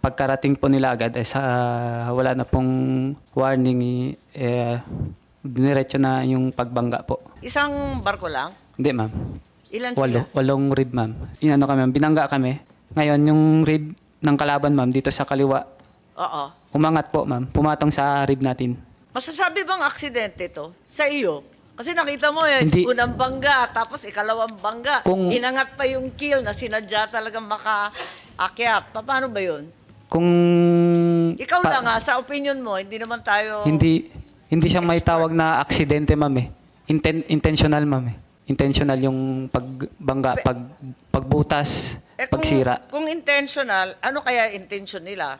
pagkarating po nila agad, eh, sa, wala na pong warning, eh, diniretso na yung pagbangga po. Isang barko lang? Hindi, ma'am. Ilan Walo, sila? walong rib, ma'am. Inano kami, ma'am, binangga kami. Ngayon, yung rib ng kalaban, ma'am, dito sa kaliwa, Oo. umangat po, ma'am. Pumatong sa rib natin. Masasabi bang aksidente to sa iyo? Kasi nakita mo eh, Hindi. unang bangga, tapos ikalawang bangga. Kung- Inangat pa yung kill na sinadya talagang makaakyat. Pa- Paano ba yun? Kung... Ikaw pa- lang ha, sa opinion mo, hindi naman tayo... Hindi, hindi siya may tawag na aksidente, ma'am eh. Inten- intentional, ma'am eh. Intentional yung pagbangga, pag, pagbutas, Eh, kung, pagsira. kung intentional, ano kaya intention nila?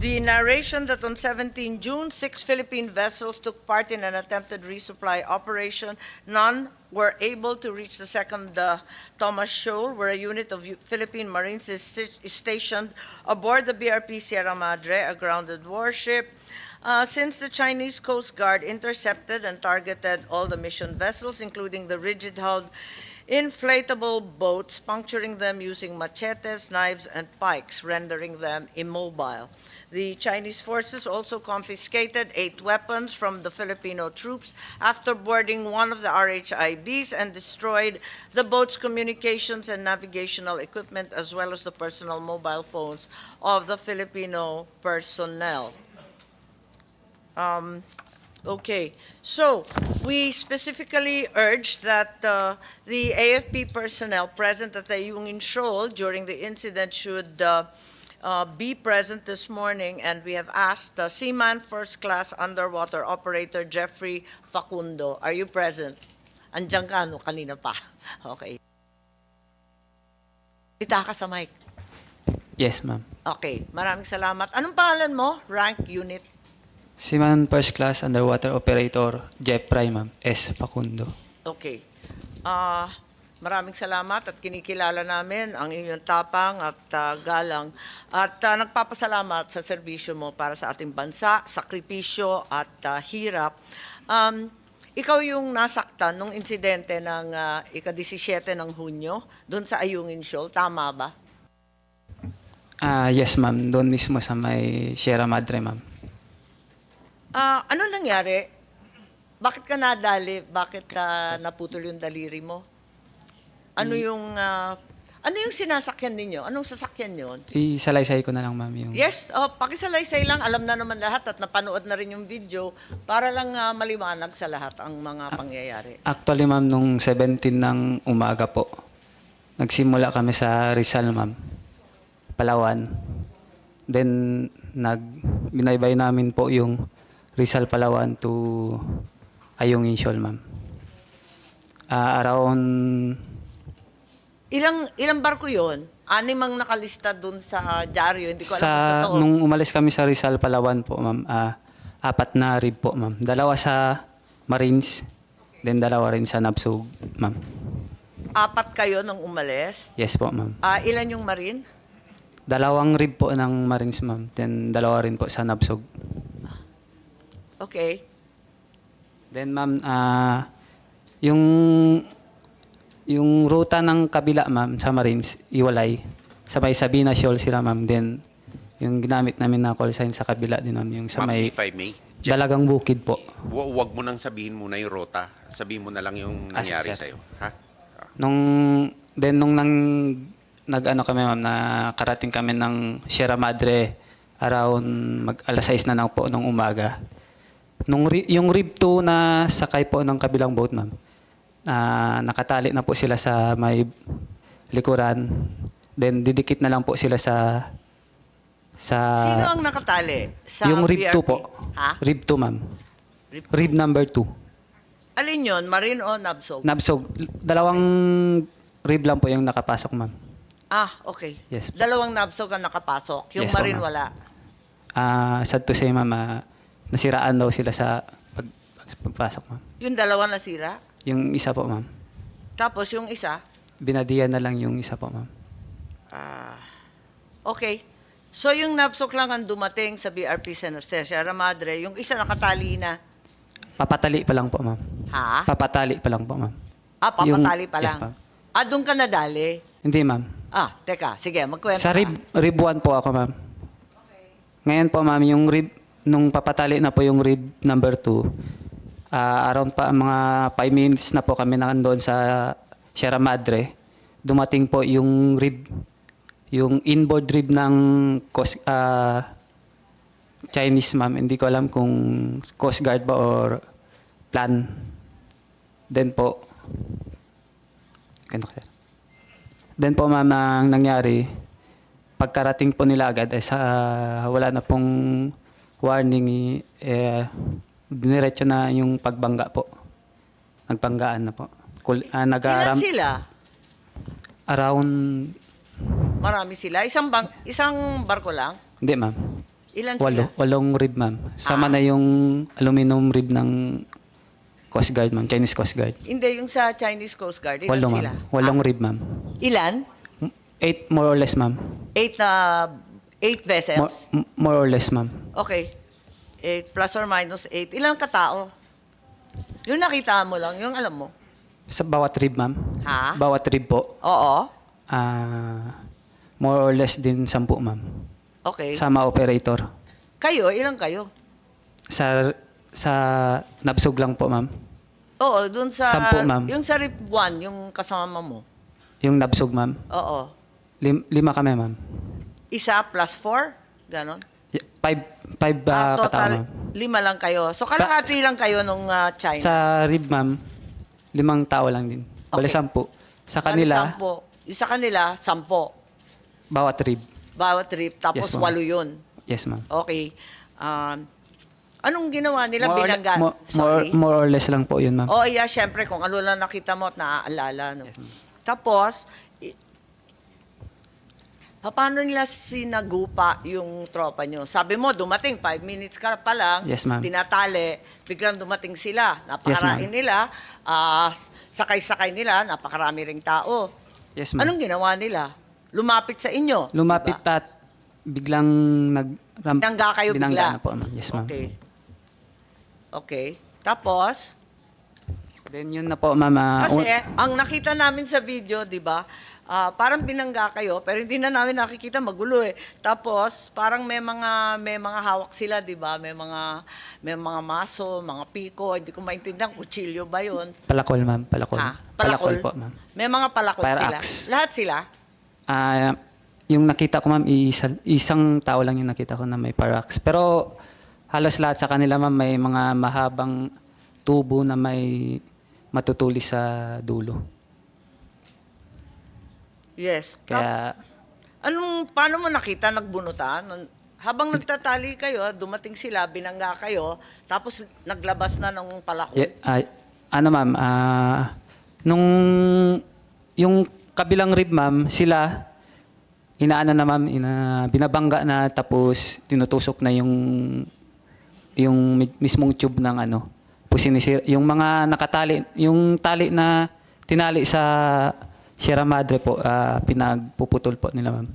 The narration that on 17 June, six Philippine vessels took part in an attempted resupply operation. None were able to reach the second uh, Thomas Shoal, where a unit of Philippine Marines is, is stationed aboard the BRP Sierra Madre, a grounded warship. Uh, since the Chinese Coast Guard intercepted and targeted all the mission vessels, including the rigid-hulled inflatable boats, puncturing them using machetes, knives, and pikes, rendering them immobile. The Chinese forces also confiscated eight weapons from the Filipino troops after boarding one of the RHIBs and destroyed the boat's communications and navigational equipment, as well as the personal mobile phones of the Filipino personnel. Um, Okay, so we specifically urge that uh, the AFP personnel present at the Ayungin Shoal during the incident should uh, uh, be present this morning, and we have asked uh, Seaman First Class Underwater Operator Jeffrey Facundo. Are you present? Andiyan ka, no? Kanina pa. Okay. Kita ka sa mic. Yes, ma'am. Okay, maraming salamat. Anong pangalan mo? Rank, unit? Seaman First Class Underwater Operator, Jeff Prime, ma'am. S. Facundo. Okay. Ah, maraming salamat at kinikilala namin ang inyong tapang at ah, galang. At ah, nagpapasalamat sa serbisyo mo para sa ating bansa, sakripisyo at ah, hirap. Um, ikaw yung nasaktan nung insidente ng ah, ika-17 ng Hunyo doon sa Ayungin Shoal, tama ba? Ah, yes, ma'am. Doon mismo sa may Sierra Madre, ma'am. Ah, ano nangyari? Bakit ka nadali? Bakit ka naputol yung daliri mo? Ano yung ah, ano yung sinasakyan ninyo? Anong sasakyan yon? Isalaysay ko na lang, ma'am, yung... Yes, oh, pakisalaysay lang. Alam na naman lahat at napanood na rin yung video para lang ah, maliwanag sa lahat ang mga pangyayari. Actually, ma'am, nung 17 ng umaga po, nagsimula kami sa Rizal, ma'am. Palawan. Then, nag, binaybay namin po yung Rizal, Palawan to Ayungin Shoal, ma'am. Ah, around, Ilang ilang barko yon? Anim ang nakalista dun sa dyaryo. Hindi ko alam kung sa, totoo. nung umalis kami sa Rizal, Palawan po, ma'am, ah, apat na rib po, ma'am. Dalawa sa Marines, then dalawa rin sa Nabsug, ma'am. Apat kayo nung umalis. Yes po, ma'am. Ah, ilan yung marine? Dalawang rib po ng Marines, ma'am. Then dalawa rin po sa Nabsug. Okay. Then ma'am, ah yung yung ruta ng kabila ma'am sa Marines, iwalay. Sa may Sabina Shoal sila ma'am. Then yung ginamit namin na call sign sa kabila din ma'am, yung sa Ma'am, may if I may, Jeff, dalagang bukid po. hu- huwag mo nang sabihin muna yung rota. Sabihin mo na lang yung Ah, sige, nangyari sir. sa'yo. Ha? Nung then nung nang nag-ano kami ma'am na karating kami ng Sierra Madre around mag alas 6 na lang po nung umaga. Nung ri- yung rib 2 na sakay po ng kabilang boat ma'am. na nakatali na po sila sa may likuran. Then didikit na lang po sila sa sa Sino ang nakatali? Sa yung rib 2 BRP? po. Ha? Rib 2 ma'am. Rib, Rib number 2. Alin yon? Marine o Nabsog? Nabsog. Dalawang rib lang po yung nakapasok ma'am. ah, okay. Yes. Dalawang Nabsog ang nakapasok. Yung Yes po, Marine ma'am. wala. Ah, sad to say, ma'am, ah, nasiraan daw sila sa pag, pagpasok, ma'am. Yung dalawa nasira. Yung isa po, ma'am. Tapos yung isa, Binadiyan na lang yung isa po, ma'am. ah, okay. So yung Nabsog lang ang dumating sa BRP sa Sierra Madre. Yung isa nakatali na. Papatali pa lang po, ma'am. Ha? Papatali pa lang po, ma'am. Ah, papatali Yung- pa Yes, lang. ma'am. ah, doon ka nadali. Hindi, ma'am. Ah, teka, sige, magkwento Sa ka. rib, rib 1 po ako, ma'am. Ngayon po, ma'am, yung rib, nung papatali na po yung rib number 2, ah, around pa mga 5 minutes na po kami nandoon sa Sierra Madre. Dumating po yung rib, yung inboard rib ng ah, Chinese, ma'am. Hindi ko alam kung Coast Guard ba or plan. Then po. Then po ma'am, ang nangyari, pagkarating po nila agad, eh, sa, wala na pong warning, eh, diniretso na yung pagbangga po. Nagpanggaan na po. Kul, ah, Ilan nag-aram, sila? around, Marami sila. Isang bang, isang barko lang? hindi ma'am, Ilan walo, sila? walong rib ma'am. Sama Ah. na yung aluminum rib ng Coast Guard ma'am, Chinese Coast Guard. Hindi, yung sa Chinese Coast Guard. Ilan Walo sila? ma'am, walong Ah, rib ma'am. ilan? Eight more or less ma'am. Eight na, eight vessels? m- more or less ma'am. Okay. Eight plus or minus eight. Ilang katao? Yung nakita mo lang, yung alam mo. Sa bawat rib ma'am. Ha? Bawat rib po. Oo. Ah, more or less din sampu, ma'am. Okay. Sama operator. kayo, ilang kayo? Sa sa nabsog lang po, ma'am. Oo, dun sa... Sampu, ma'am. Yung sa RIP 1, yung kasama mo. Yung nabsog, ma'am. Oo. Lim- lima kami, ma'am. Isa plus four? Ganon? Y- Five, five Ah, uh, katao, total, ma'am. lima lang kayo. So, kalahati lang kayo nung ah, China. Sa rib, ma'am, limang tao lang din. Bale, Okay. sampu. Sa Bali, kanila, Sampo. Yung sa kanila, sampo. bawat rib. Bawat trip. Tapos Yes, ma'am. walo yun. Yes, ma'am. Okay. Um, anong ginawa nila? More or, Binangga? more, more, Sorry. more or less lang po yun, ma'am. Oo, yeah, syempre, kung ano lang nakita mo at naaalala. No? Tapos, paano nila sinagupa yung tropa nyo? Sabi mo, dumating, five minutes ka pa lang, Yes, ma'am. tinatali, biglang dumating sila. Napakarain nila, ah, sakay-sakay nila, napakarami ring tao. Yes, ma'am. Anong ginawa nila? Lumapit sa inyo. Lumapit diba? at biglang nag... ram- Binangga kayo binangga bigla? na po, ma'am. Yes, ma'am. Okay. Okay. Tapos, Then yun na po, ma'am. ah, Kasi un- ang nakita namin sa video, 'di ba? Ah, parang binangga kayo, pero hindi na namin nakikita magulo eh. Tapos parang may mga may mga hawak sila, 'di ba? May mga may mga maso, mga piko, hindi ko maintindihan kutsilyo ba 'yon? palakol, ma'am. Palakol. Ha? Palakol po, ma'am. May mga palakol Fire sila. axe. Lahat sila? Ah, yung nakita ko, ma'am, isa, isang tao lang yung nakita ko na may parax. Pero halos lahat sa kanila, ma'am, may mga mahabang tubo na may matutulis sa dulo. Yes. Tap- Kaya, Anong paano mo nakita nagbunutan? Habang nagtatali kayo, dumating sila, binangga kayo, tapos naglabas na ng palakol. y- ah, ano, ma'am, ah, nung yung kabilang rib, ma'am, sila, inaano na, ma'am, ina, binabangga na, tapos tinutusok na yung yung mi- mismong tube ng ano, pusinisir, yung mga nakatali, yung tali na tinali sa Sierra Madre po, ah, pinagpuputol po nila, ma'am.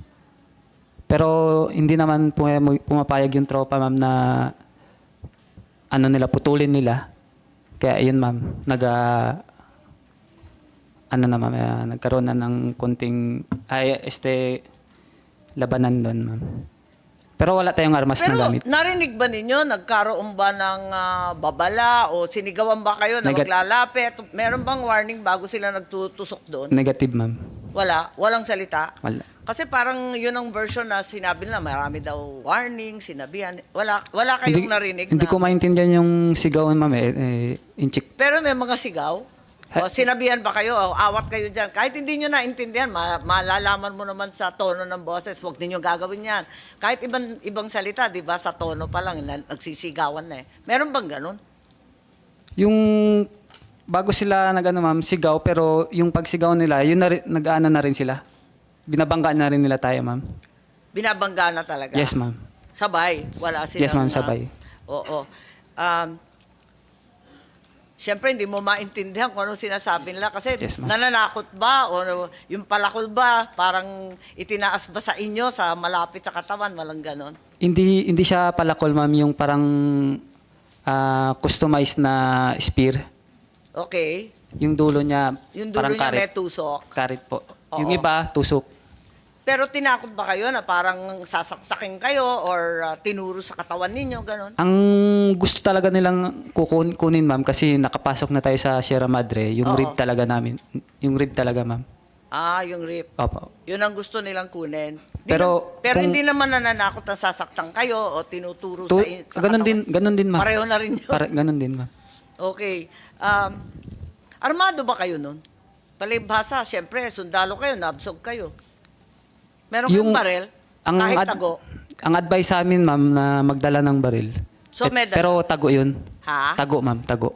Pero hindi naman pum- pumapayag yung tropa, ma'am, na ano nila, putulin nila. Kaya yun, ma'am, nag, ah, ano na, ma'am, ah, nagkaroon na ng konting, ay, este, labanan doon, ma'am. Pero wala tayong armas Pero na gamit. narinig ba ninyo, nagkaroon ba ng ah, babala o sinigawan ba kayo na Negat- maglalapit? Meron bang warning bago sila nagtutusok doon? Negative, ma'am. Wala? Walang salita? Wala. Kasi parang yun ang version na sinabi nila, marami daw warning, sinabihan. Wala, wala kayong narinig Hindi na... ko maintindihan yung sigawan, ma'am, eh, eh, inchik. Pero may mga sigaw? O sinabihan ba kayo? O, awat kayo dyan. Kahit hindi nyo naintindihan, ma- malalaman mo naman sa tono ng boses, huwag ninyo gagawin yan. Kahit ibang, ibang salita, di ba, sa tono pa lang, na- nagsisigawan na eh. Meron bang ganun? Yung bago sila nagano ma'am, sigaw pero yung pagsigaw nila, yun na rin, nag-ano na rin sila. Binabangga na rin nila tayo, ma'am. Binabangga na talaga? Yes, ma'am. Sabay? Wala silang... Yes, ma'am, sabay. oo. Um, Siyempre, hindi mo maintindihan kung ano sinasabi nila kasi Yes, nananakot ba o yung palakol ba, parang itinaas ba sa inyo sa malapit sa katawan, walang ganon. Hindi hindi siya palakol, ma'am, yung parang ah, customized na spear. Okay. Yung dulo niya, Yung dulo parang niya may karit. tusok. Karit po. Oo. Yung iba, tusok. Pero tinakot ba kayo na parang sasaksakin kayo or uh, tinuro sa katawan ninyo, ganon? Ang gusto talaga nilang kukun, kunin, ma'am, kasi nakapasok na tayo sa Sierra Madre, yung Oo. rib talaga namin. Yung rib talaga, ma'am. Ah, yung rip. Opo. Yun ang gusto nilang kunin. Di Pero na- pero kung- hindi naman nananakot na sasaktan kayo o tinuturo Tu- sa, in- sa ganun din, katawan. ganun din, ma'am. Pareho na rin yun. Pare, ganun din, ma'am. Okay. Um, armado ba kayo nun? Palibhasa, syempre, sundalo kayo, nabsog kayo. Meron kayong barel? ang kahit ad- tago? Ang advice sa amin, ma'am, na magdala ng baril. So, Et- may dala? pero tago yun. Ha? Tago, ma'am, tago.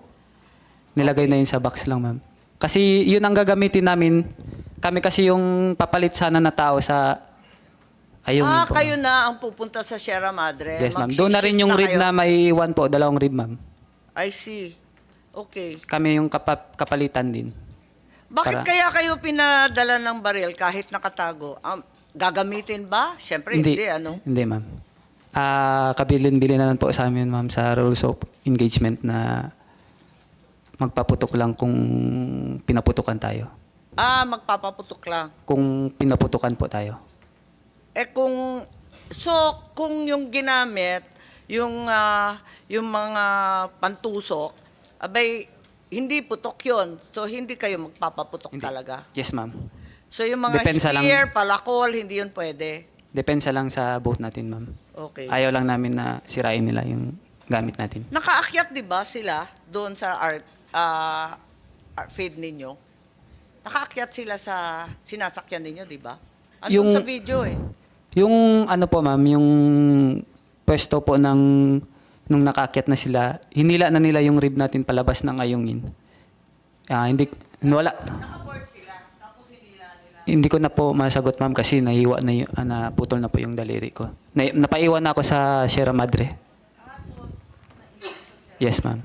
Nilagay na yun sa box lang, ma'am. Kasi yun ang gagamitin namin. Kami kasi yung papalit sana na tao sa ayun ah, po. kayo na ang pupunta sa Sierra Madre. Yes, ma'am. Doon na rin yung rib na may iwan po, dalawang rib, ma'am. I see. Okay. Kami yung kapa- kapalitan din. Bakit Para- kaya kayo pinadala ng baril kahit nakatago? Um, gagamitin ba? Syempre, hindi, ano? Hindi, ma'am. Ah, kabilin-bilin na lang po sa amin, ma'am, sa rules of engagement na magpaputok lang kung pinaputukan tayo. Ah, magpapaputok lang. Kung pinaputukan po tayo. Eh kung so kung yung ginamit yung ah, yung mga pantusok, abay hindi putok 'yon. So hindi kayo magpapaputok Hindi. talaga. Yes, ma'am. So yung mga Depensa lang. spear, palakol, hindi 'yun pwede. Depensa lang sa boat natin, ma'am. Okay. Ayaw lang namin na sirain nila yung gamit natin. Nakaakyat 'di ba sila doon sa art ah, art feed ninyo? Nakaakyat sila sa sinasakyan ninyo, 'di ba? Andun Yung- sa video eh. Yung ano po, ma'am, yung pwesto po ng nung nakakyat na sila, hinila na nila yung rib natin palabas ng ayungin. Ah, hindi wala. Sila, tapos hinila nila. Hindi ko na po masagot, ma'am, kasi nahiwa na yung, ah, naputol na po yung daliri ko. Na, napaiwan na ako sa Sierra Madre. Yes, ma'am.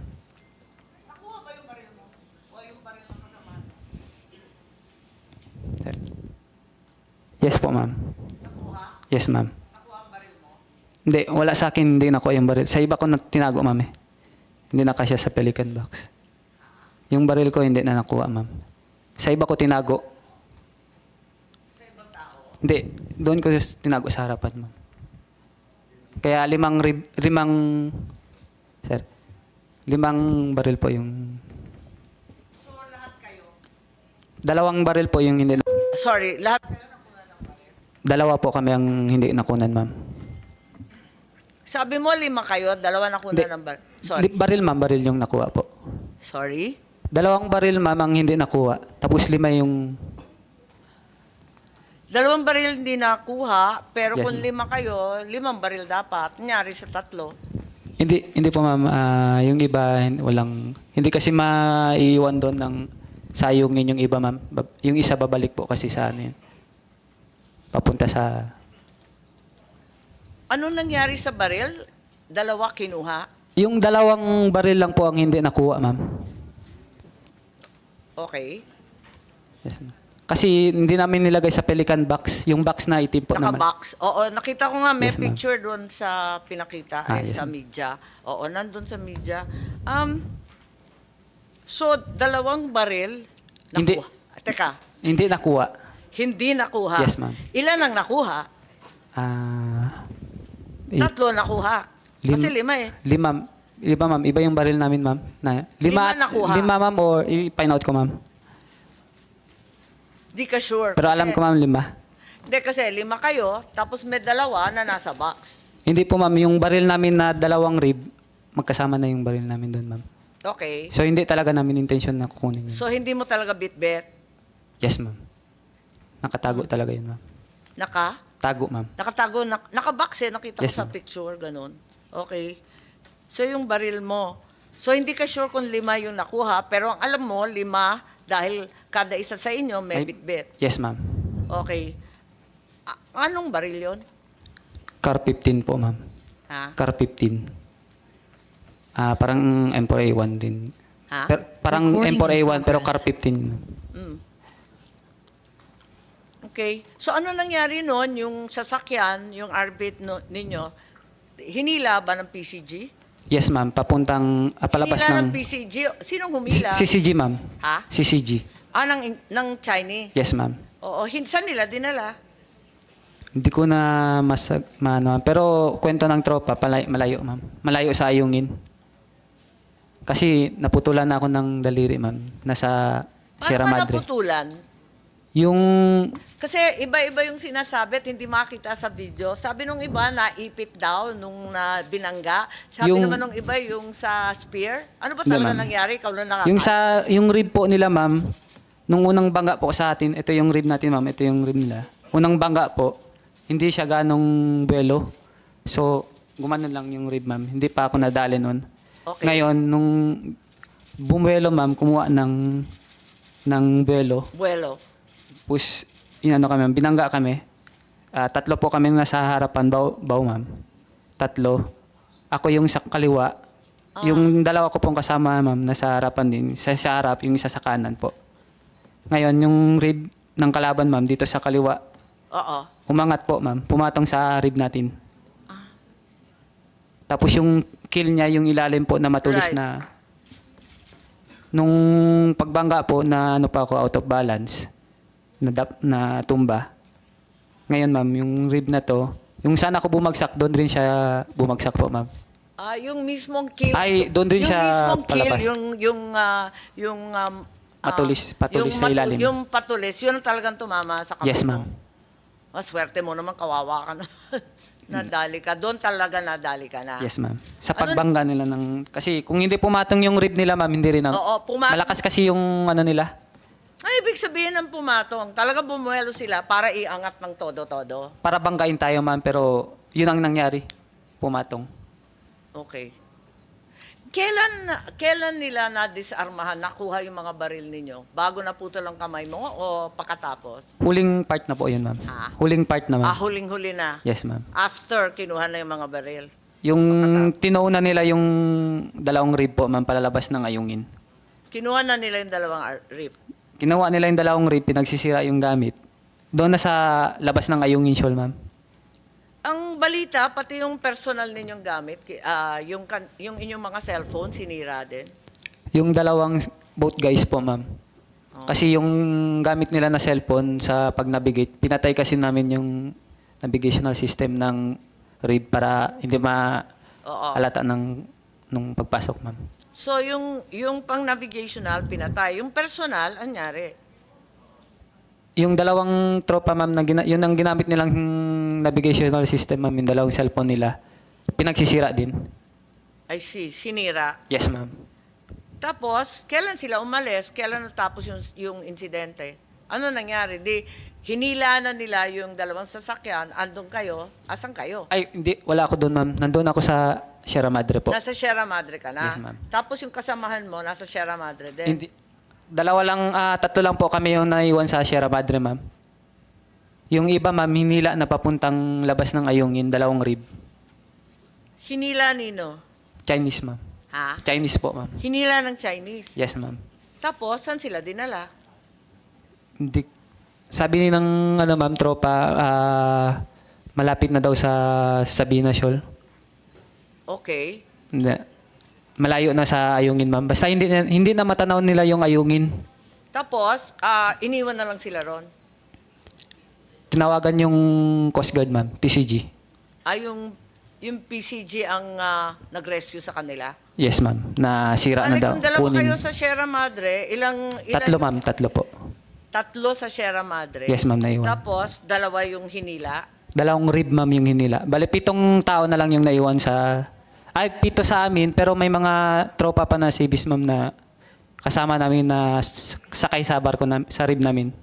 Nakuha ba yung baril mo? O yung baril ng kasama? Yes po, ma'am. Nakuha? Yes, ma'am. Nakuha ang baril mo? Hindi, wala sa akin, hindi nakuha yung baril. Sa iba ko na tinago, ma'am eh. Hindi na kasya sa pelican box. Yung baril ko, hindi na nakuha, ma'am. Sa iba ko tinago. Sa ibang tao? Hindi, doon ko tinago sa harapan, ma'am. Kaya limang, rib, limang, sir, limang baril po yung, So lahat kayo? dalawang baril po yung hindi, na- Sorry, lahat kayo nakuha ng baril? dalawa po kami ang hindi nakunan, ma'am. Sabi mo lima kayo, dalawa nakuha Hindi. ng. Di, Sorry. baril, ma'am, baril yung nakuha po. Sorry? Dalawang baril, ma'am, ang hindi nakuha. Tapos lima yung, Dalawang baril hindi nakuha, pero Yes, kung ma'am. lima kayo, limang baril dapat. Nyari sa tatlo. Hindi, hindi po ma'am, Ah, yung iba hin- walang, hindi kasi maiiwan doon ng sayungin yung iba ma'am. Bab- Yung isa babalik po kasi sa ano yun. Papunta sa, Ano nangyari sa baril? Dalawa kinuha? yung dalawang baril lang po ang hindi nakuha ma'am. Okay. Yes, ma'am. Kasi hindi namin nilagay sa pelican box, yung box na itim po naman. Naka-box. Oo, nakita ko nga may Yes, picture doon sa pinakita, Ah, eh, yes, sa media. Oo, nandun sa media. Um, so, dalawang baril Hindi. nakuha. Teka, Hindi nakuha. hindi nakuha. Yes, ma'am. Ilan ang nakuha? Ah, i- Tatlo nakuha. Lim- Kasi lima eh. lima, iba ma'am, iba yung baril namin ma'am. Na, Lima lima, nakuha. lima ma'am or i-find out ko ma'am. Di ka sure. Pero alam ko ma'am lima. Hindi kasi lima kayo, tapos may dalawa na nasa box. Hindi po ma'am, yung baril namin na dalawang rib, magkasama na yung baril namin doon ma'am. Okay. So hindi talaga namin intention na kukunin yun. So, hindi mo talaga bit-bit. yes ma'am. Nakatago talaga yun ma'am. Naka? Tago ma'am. Nakatago, nak naka-box eh. Nakita Yes, ko sa ma'am. picture, ganun. Okay. So, yung baril mo. So, hindi ka sure kung lima yung nakuha, pero ang alam mo, lima, dahil kada isa sa inyo may Ay- bit-bit. Yes ma'am. Okay. A- anong baril yon? Car 15 po ma'am. Ha? Car 15. Ah, parang M4A1 din. Ha? Per- parang Recording in M4A1 pero car 15. ma'am. Okay. So, ano nangyari noon, yung sasakyan, yung arbit no, ninyo, hinila ba ng PCG? Yes, ma'am. Papuntang, ah, palabas Hinila ng... ng PCG. Sinong humila? CCG, ma'am. Ha? CCG. Ah, ng, ng Chinese. Yes, ma'am. Oo, hin- saan nila dinala? Hindi ko na mas maano, pero kwento ng tropa palay, malayo, ma'am. Malayo sa ayungin. Kasi naputulan na ako ng daliri, ma'am. Nasa Sierra Paano ka Madre. naputulan? Yung Kasi iba-iba yung sinasabi at hindi makita sa video. Sabi nung iba, naipit daw nung na binangga. Sabi Yung- naman nung iba, yung sa spear. Ano ba talaga ma'am. nangyari? Ikaw lang nakaka- yung sa yung rib po nila, ma'am. Nung unang bangga po sa atin, ito yung rib natin, ma'am. Ito yung rib nila. Unang bangga po, hindi siya ganong buwelo. So, gumanon lang yung rib, ma'am. Hindi pa ako nadali nun. Okay. Ngayon, nung bumuelo, ma'am, kumuha ng ng buwelo. Buwelo. Tapos, inano kami, binangga kami. Ah, tatlo po kami nasa harapan, baw, baw ma'am. Tatlo. Ako yung sa kaliwa. Yung dalawa ko pong kasama, ma'am, nasa harapan din. Sa, sa harap, yung isa sa kanan po. Ngayon, yung rib ng kalaban, ma'am, dito sa kaliwa, Oo. umangat po, ma'am. Pumatong sa rib natin. Tapos yung kill niya, yung ilalim po na matulis Right. na... Nung pagbangga po na ano pa ako out of balance, na, dap, na tumba. Ngayon, ma'am, yung rib na to, yung saan ako bumagsak, doon rin siya bumagsak po, ma'am. Ah, yung mismong kill. Ay, doon din yung siya mismong kill, palabas. yung yung ah, yung um, ah, Patulis- patulis yung sa ilalim. Yung patulis, yun ang talagang tumama sa kamay Yes, mo. ma'am. Maswerte mo naman, kawawa ka naman. nadali ka. Doon talaga nadali ka na. Yes, ma'am. Sa Ano- pagbangga nila ng... Kasi kung hindi pumatong yung rib nila, ma'am, hindi rin. ang- Oo, pumatong- Malakas kasi yung ano nila. Ay, ibig sabihin ng pumatong, talaga bumuelo sila para iangat ng todo-todo. Para banggain tayo, ma'am, pero yun ang nangyari. Pumatong. Okay. Kailan kailan nila na disarmahan nakuha yung mga baril ninyo? Bago naputol ang kamay mo o pakatapos? Huling part na po yun, ma'am. Ah. Huling part na, ma'am. Ah, huling-huli na. Yes, ma'am. After kinuha na yung mga baril. Yung tinow na nila yung dalawang rib po, ma'am, palalabas ng ayungin. Kinuha na nila yung dalawang ar- rip. Ginawa nila yung dalawang rib, pinagsisira yung gamit. Doon na sa labas ng ayungin shawl, ma'am. Ang balita, pati yung personal ninyong gamit, ah, yung, kan- yung inyong mga cellphone, sinira din. Yung dalawang both guys po, ma'am. Kasi yung gamit nila na cellphone sa pag-navigate, pinatay kasi namin yung navigational system ng rib para hindi Oo. ma-alata ng nung pagpasok, ma'am. So, yung, yung pang navigational, pinatay. Yung personal, anyari? Yung dalawang tropa, ma'am, na gina- yun ang ginamit nilang navigational system, ma'am, yung dalawang cellphone nila. Pinagsisira din. I see, sinira. Yes, ma'am. Tapos, kailan sila umalis? Kailan natapos yung, yung insidente? Ano nangyari? Di, hinila na nila yung dalawang sasakyan, andun kayo, asan kayo? Ay, hindi, wala ako doon, ma'am. Nandun ako sa Sierra Madre po. Nasa Sierra Madre ka na? Yes, ma'am. Tapos yung kasamahan mo, nasa Sierra Madre din? Hindi, dalawa lang, ah, tatlo lang po kami yung naiwan sa Sierra Madre, ma'am. Yung iba, ma'am, hinila na papuntang labas ng ayungin, dalawang rib. Hinila nino? Chinese, ma'am. Ha? Chinese po, ma'am. Hinila ng Chinese. Yes, ma'am. Tapos, saan sila dinala? Hindi, sabi ni ng, ano, ma'am, tropa, ah, malapit na daw sa Sabina Shoal. Okay. Hindi. Malayo na sa ayungin, ma'am. Basta hindi, na- hindi na matanaw nila yung ayungin. Tapos, ah, iniwan na lang sila ron. Tinawagan yung Coast Guard, ma'am, PCG. Ah, yung, yung PCG ang ah, nag-rescue sa kanila. Yes, ma'am. Nasira na Bali, daw. kung dalawa Kunin. kayo sa Sierra Madre, ilang, ilang Tatlo, ma'am. Tatlo po. Tatlo sa Sierra Madre. Yes, ma'am, naiwan. Tapos, dalawa yung hinila. Dalawang rib, ma'am, yung hinila. Bale, pitong tao na lang yung naiwan sa... Ay, pito sa amin, pero may mga tropa pa na civis, ma'am, na kasama namin na sakay sa barko na, sa rib namin.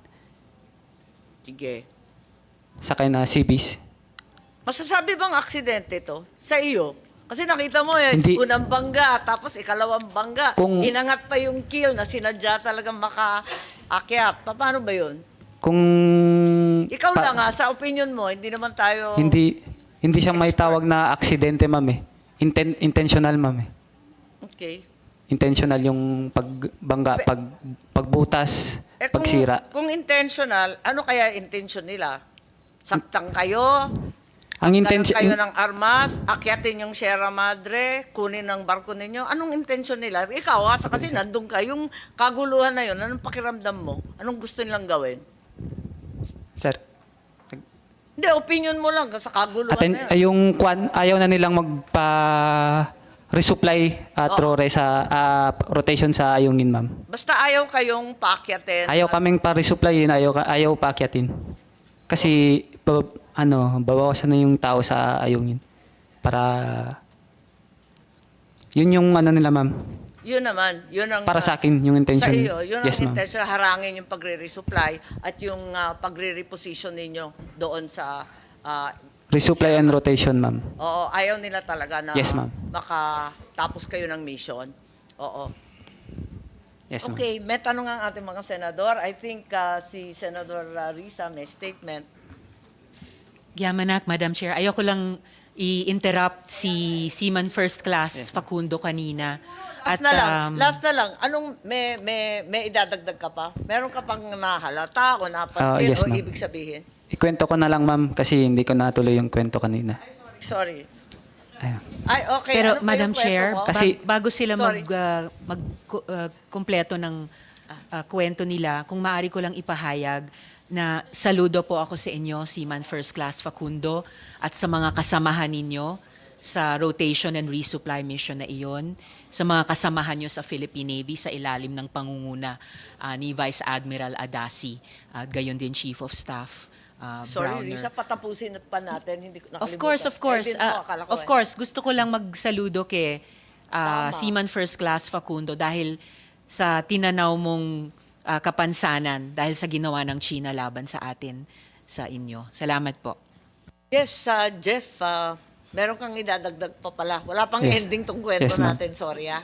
Sige. Sakay na civis. Masasabi bang aksidente to sa iyo? Kasi nakita mo eh, Hindi. unang bangga, tapos ikalawang bangga. Kung- Inangat pa yung kill na sinadya talagang makaakyat. Pa- Paano ba yun? Kung... Ikaw pa- lang ha, sa opinion mo, hindi naman tayo... Hindi, hindi siya may tawag na aksidente, ma'am, eh. Inten- intentional, ma'am, eh. Okay. Intentional yung pagbangga, pag, pagbutas, Eh kung, pagsira. kung intentional, ano kaya intention nila? Saktan kayo? Ang Dala intention... kayo ng armas, akyatin yung Sierra Madre, kunin ang barko ninyo. Anong intention nila? Ikaw, ha, sa kasi nandun ka, yung kaguluhan na yun, anong pakiramdam mo? Anong gusto nilang gawin? Sir, Hindi, opinion mo lang sa kaguluhan aten, na yun. ay, yung kwan, ayaw na nilang magpa resupply at Oo. rore sa ah, rotation sa ayungin, ma'am. Basta ayaw kayong paakyatin. Ayaw kaming pa-resupplyin, ayaw, ka- ayaw paakyatin. Kasi, ba, ano, babawasan na yung tao sa ayungin. Para, yun yung ano nila, ma'am. Yun naman, yun ang... Para sa akin, yung intention. Sa iyo, yun ang yes, ma'am. intention, harangin yung pagre-resupply at yung ah, pagre-reposition ninyo doon sa... ah, Resupply and rotation, ma'am. oo, ayaw nila talaga na Yes, ma'am. makatapos kayo ng mission. Oo. Yes, ma'am. Okay, may tanong ang ating mga senador. I think ah, si Senador ah, Risa may statement. Yamanak, Madam Chair. Ayoko lang i-interrupt si Seaman First Class Facundo kanina. Last na lang, um, last na lang. Anong may may may idadagdag ka pa? Meron ka pang nahalata o napansin Ah, yes, o ma'am. ibig sabihin? Ikwento ko na lang, ma'am, kasi hindi ko natuloy yung kwento kanina. Sorry. Ayun. Ay, okay. Pero Ano Madam Chair, mo? Kasi- bago sila Sorry. mag uh, mag uh, kumpleto ng uh, kwento nila, kung maaari ko lang ipahayag na saludo po ako sa inyo, Seaman First Class Facundo, at sa mga kasamahan ninyo sa rotation and resupply mission na iyon, sa mga kasamahan nyo sa Philippine Navy sa ilalim ng pangunguna uh, ni Vice Admiral Adasi, at gayon din Chief of Staff uh, Sorry, Browner. Risa, patapusin at pa natin. Hindi ko Of course, of course. Akala ko of eh. course, gusto ko lang magsaludo kay Tama. Seaman First Class Facundo dahil sa tinanaw mong ah, kapansanan dahil sa ginawa ng China laban sa atin sa inyo. Salamat po. Yes, uh, Jeff, uh, meron kang idadagdag pa pala. Wala pang Yes. ending tong kwento Yes, ma'am. natin. Sorry, ah.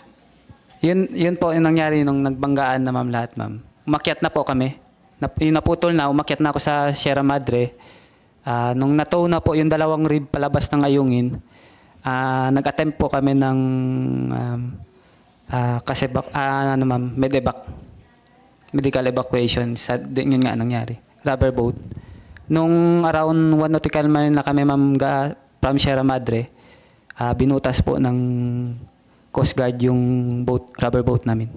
Yun, yun po yung nangyari nung nagbanggaan na ma'am lahat, ma'am. Umakyat na po kami. Nap, yung naputol na, umakyat na ako sa Sierra Madre. Ah, nung natow na po yung dalawang rib palabas ng ayungin, ah, nag-attempt po kami ng um, ah, kasebak, ah, ano ma'am, medevac. Medical evacuation. Sa, din yun nga nangyari. Rubber boat. Nung around 1 nautical mile na kami ma'am ga, from Sierra Madre, ah, binutas po ng Coast Guard yung boat, rubber boat namin.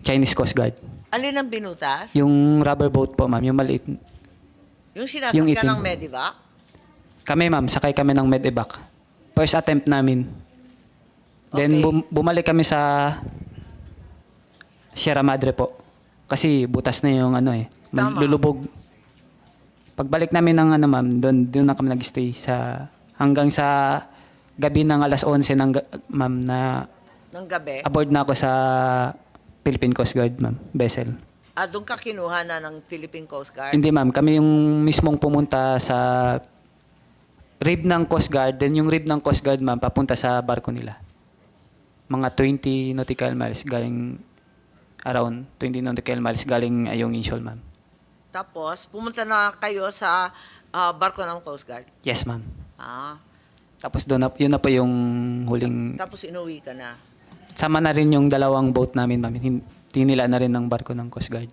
Chinese Coast Guard. Alin ang binutas? Yung rubber boat po, ma'am, yung maliit. Yung sinasakyan Yung itim. ng Medivac? Kami, ma'am, sakay kami ng medevac. First attempt namin. Then Okay. bum- bumalik kami sa Sierra Madre po. Kasi butas na yung ano eh. Tama. Lulubog. Pagbalik namin ng ano ma'am, doon doon na kami nag-stay sa hanggang sa gabi ng alas 11 ng ga- ma'am na Ng gabi? aboard na ako sa Philippine Coast Guard ma'am, vessel. Ah, doon ka kinuha na ng Philippine Coast Guard? Hindi ma'am, kami yung mismong pumunta sa rib ng Coast Guard, then yung rib ng Coast Guard ma'am, papunta sa barko nila. Mga 20 nautical miles galing, around 20 nautical miles galing Ayungin Shoal ma'am. Tapos, pumunta na kayo sa ah, barko ng Coast Guard? Yes ma'am. Ah, Tapos doon na, yun na po yung huling, tapos inuwi ka na. sama na rin yung dalawang boat namin ma'am. Hin- Tinila na rin ng barko ng Coast Guard.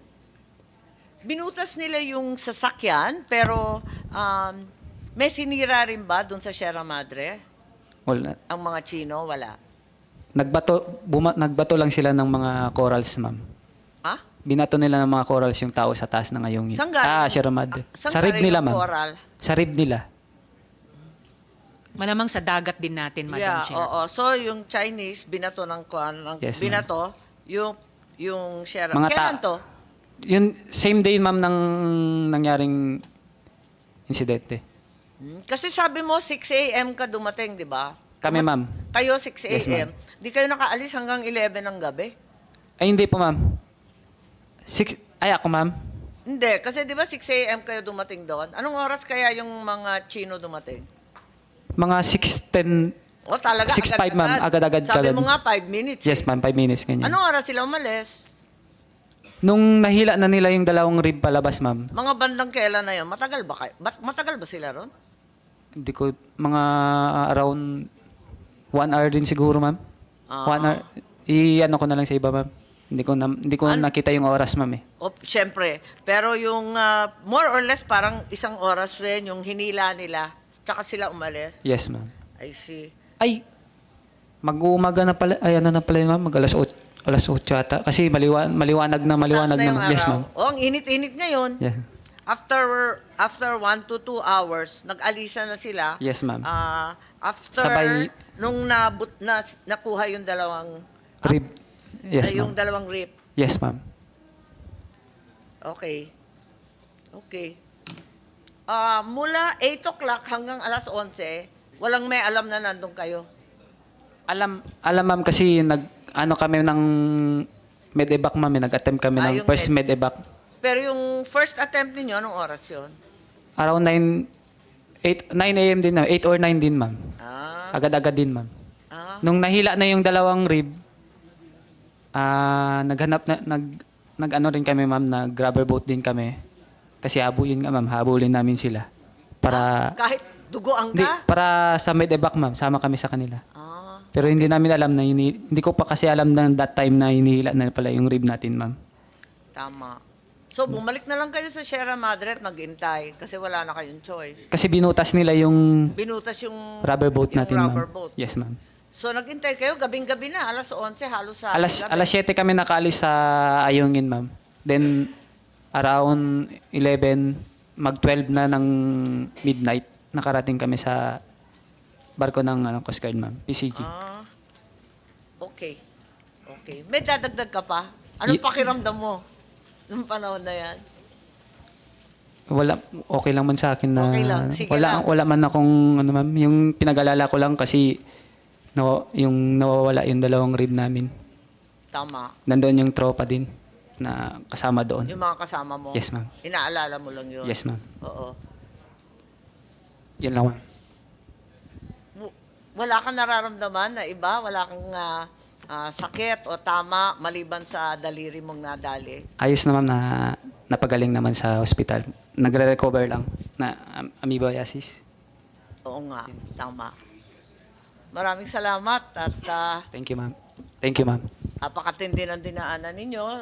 Binutas nila yung sasakyan, pero um, may sinira rin ba doon sa Sierra Madre? Wala. Ang mga Chino, wala. Nagbato, buma, nagbato lang sila ng mga corals ma'am. Ha? Binato nila ng mga corals yung tao sa taas ng Ayungin. Saan galing? Ah, Sierra Madre. Ah, saan Sa rib galing nila, yung ma'am. coral? Sa rib nila. Malamang sa dagat din natin, Madam yeah, Chair. oo. So, yung Chinese, binato ng kuan, ng, Yes, ma'am. binato, yung, yung Sierra. Mga Kailan ta- to? Yun, same day, ma'am, ng nangyaring insidente. Hmm, Kasi sabi mo, 6 a.m. ka dumating, di ba? Kami, Dumat- ma'am. Kayo, 6 Yes, a.m. Di kayo nakaalis hanggang 11 ng gabi? Ay, hindi po, ma'am. Six, ay, ako, ma'am. Hindi, kasi di ba 6 a.m. kayo dumating doon? Anong oras kaya yung mga Chino dumating? Mga 6.10, O talaga, 6:05, ma'am. Agad-agad, Sabi agad. mo nga, 5 minutes. yes, eh. ma'am, 5 minutes, ganyan. Anong oras sila umalis? Nung nahila na nila yung dalawang rib palabas, ma'am, Mga bandang kailan na yun? Matagal ba kayo? Ba- matagal ba sila ron? hindi ko, mga around one hour din siguro, ma'am. Ah. One hour. I-ano ko na lang sa iba, ma'am. Hindi ko, na, hindi ko nakita yung oras, ma'am, eh. O, syempre. Pero yung ah, more or less parang isang oras rin yung hinila nila Tsaka sila umalis? Yes, ma'am. I see. Ay, mag-uumaga na pala, ay ano na pala ma'am, mag alas 8, alas 8 ata. Kasi maliwan, maliwanag na, maliwanag na, yung ma'am. Yes, ma'am. Oh, ang init-init ngayon. Yes. After after one to two hours, nag-alisa na sila. Yes, ma'am. Ah, after Sabay- nung nabut na nakuha yung dalawang Rib. Yes, yung ma'am. dalawang rip. Yes, ma'am. Okay. Okay. Ah, mula 8 o'clock hanggang alas 11, walang may alam na nandun kayo. Alam, alam ma'am kasi nag, ano kami ng medevac ma'am, eh. nag-attempt kami Ah, ng first med- medevac. Pero yung first attempt ninyo, anong oras yun? Around 9, 8, 9 a.m. din, ma'am. 8 or 9 din, ma'am. Ah, Agad-agad din, ma'am. ah, Nung nahila na yung dalawang rib, ah naghanap na, nag, nag ano rin kami, ma'am, nag rubber boat din kami. Kasi habulin nga, ma'am, habulin namin sila. Para, kahit dugoan hindi, ka? para sa medevac, ma'am, sama kami sa kanila. Ah, Pero hindi namin alam na, hini, hindi ko pa kasi alam na that time na hinihila na pala yung rib natin, ma'am. tama. So, bumalik na lang kayo sa Sierra Madre at maghintay kasi wala na kayong choice. Kasi binutas nila yung Binutas yung rubber boat yung natin, rubber ma'am. boat. Yes, ma'am. So, naghintay kayo gabing-gabi na, alas 11, halos sa Alas, alas 7 kami nakaalis sa Ayungin, ma'am. Then, around 11, mag-12 na ng midnight, nakarating kami sa barko ng ano, Coast Guard, ma'am. PCG. Ah, okay. Okay. May dadagdag ka pa? Anong Ye- pakiramdam mo nung panahon na yan? Wala, okay lang man sa akin na... Okay lang, sige wala, lang. wala man akong, ano ma'am, yung pinag-alala ko lang kasi nawa, yung nawawala yung dalawang rib namin. Tama. Nandoon yung tropa din na kasama doon. Yung mga kasama mo. Yes, ma'am. Inaalala mo lang yun. Yes, ma'am. Oo. Yan lang, ma'am. W- Wala kang nararamdaman na iba? Wala kang ah, ah, sakit o tama maliban sa daliri mong nadali? Ayos na ma'am na napagaling naman sa hospital. Nagre-recover lang na am- amoebiasis. Oo nga, tama. Maraming salamat at ah, Thank you, ma'am. Thank you, ma'am. napakatindi ng dinaanan ninyo.